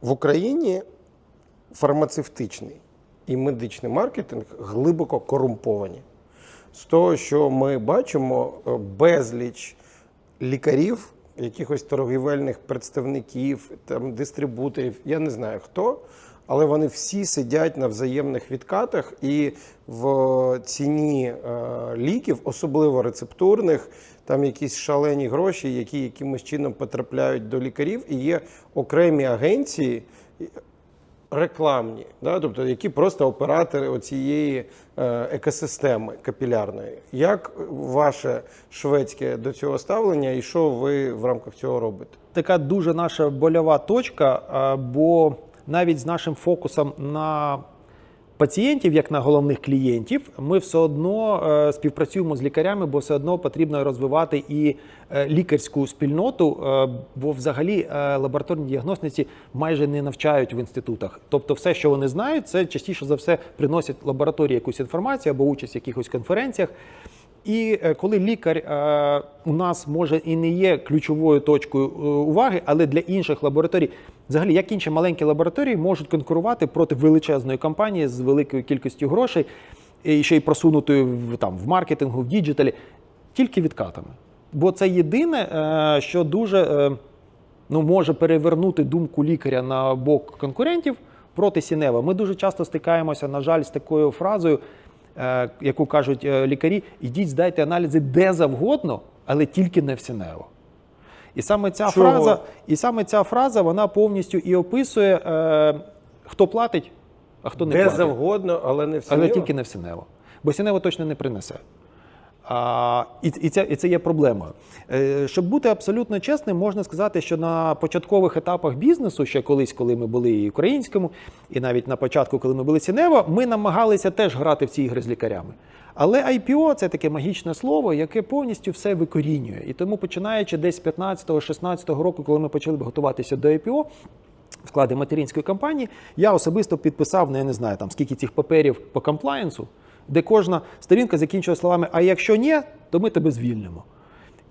В Україні фармацевтичний і медичний маркетинг глибоко корумповані. З того, що ми бачимо, е, безліч лікарів, якихось торгівельних представників, там, дистрибуторів, я не знаю хто, але вони всі сидять на взаємних відкатах і в ціні е, ліків, особливо рецептурних, там якісь шалені гроші, які якимось чином потрапляють до лікарів, і є окремі агенції рекламні, да? тобто які просто оператори оцієї е, екосистеми капілярної. Як ваше шведське до цього ставлення, і що ви в рамках цього робите? така дуже наша больова точка, бо навіть з нашим фокусом на пацієнтів, як на головних клієнтів, ми все одно е, співпрацюємо з лікарями, бо все одно потрібно розвивати і е, лікарську спільноту, е, бо взагалі лабораторні діагностиці майже не навчають в інститутах. Тобто, все, що вони знають, це частіше за все приносять лабораторії якусь інформацію або участь в якихось конференціях. І коли лікар е, у нас може і не є ключовою точкою уваги, але для інших лабораторій, взагалі, як інші маленькі лабораторії можуть конкурувати проти величезної компанії з великою кількістю грошей, і ще й просунутою там в маркетингу, в діджиталі, тільки відкатами. Бо це єдине, е, що дуже е, ну, може перевернути думку лікаря на бок конкурентів проти Сінева. Ми дуже часто стикаємося, на жаль, з такою фразою, е, яку кажуть лікарі: ідіть, здайте аналізи де завгодно, але тільки не в Сінево. І саме ця Чого? фраза, і саме ця фраза вона повністю і описує, е, хто платить, а хто не Де платить. завгодно, але не в Але тільки не в Сінево. Бо Сінево точно не принесе. А, і, і, це, і це є проблемою. Е, щоб бути абсолютно чесним, можна сказати, що на початкових етапах бізнесу, ще колись, коли ми були і українському, і навіть на початку, коли ми були Сінево, ми намагалися теж грати в ці ігри з лікарями. Але IPO – це таке магічне слово, яке повністю все викорінює. І тому, починаючи десь з 15-16 року, коли ми почали готуватися до IPO, в складі материнської компанії, я особисто підписав, ну я не знаю, там скільки цих паперів по комплаєнсу, де кожна сторінка закінчує словами: а якщо ні, то ми тебе звільнимо.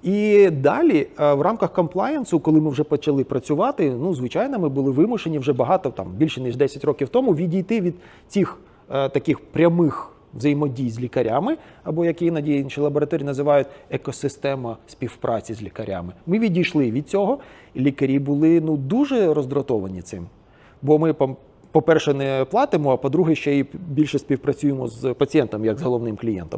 І далі, е, в рамках комплаєнсу, коли ми вже почали працювати, ну звичайно, ми були вимушені вже багато, там більше ніж 10 років тому, відійти від цих е, таких прямих взаємодій з лікарями, або як іноді інші лабораторії називають екосистема співпраці з лікарями. Ми відійшли від цього, і лікарі були ну дуже роздратовані цим. Бо ми, по-перше, не платимо, а по-друге, ще й більше співпрацюємо з пацієнтом як з головним клієнтом.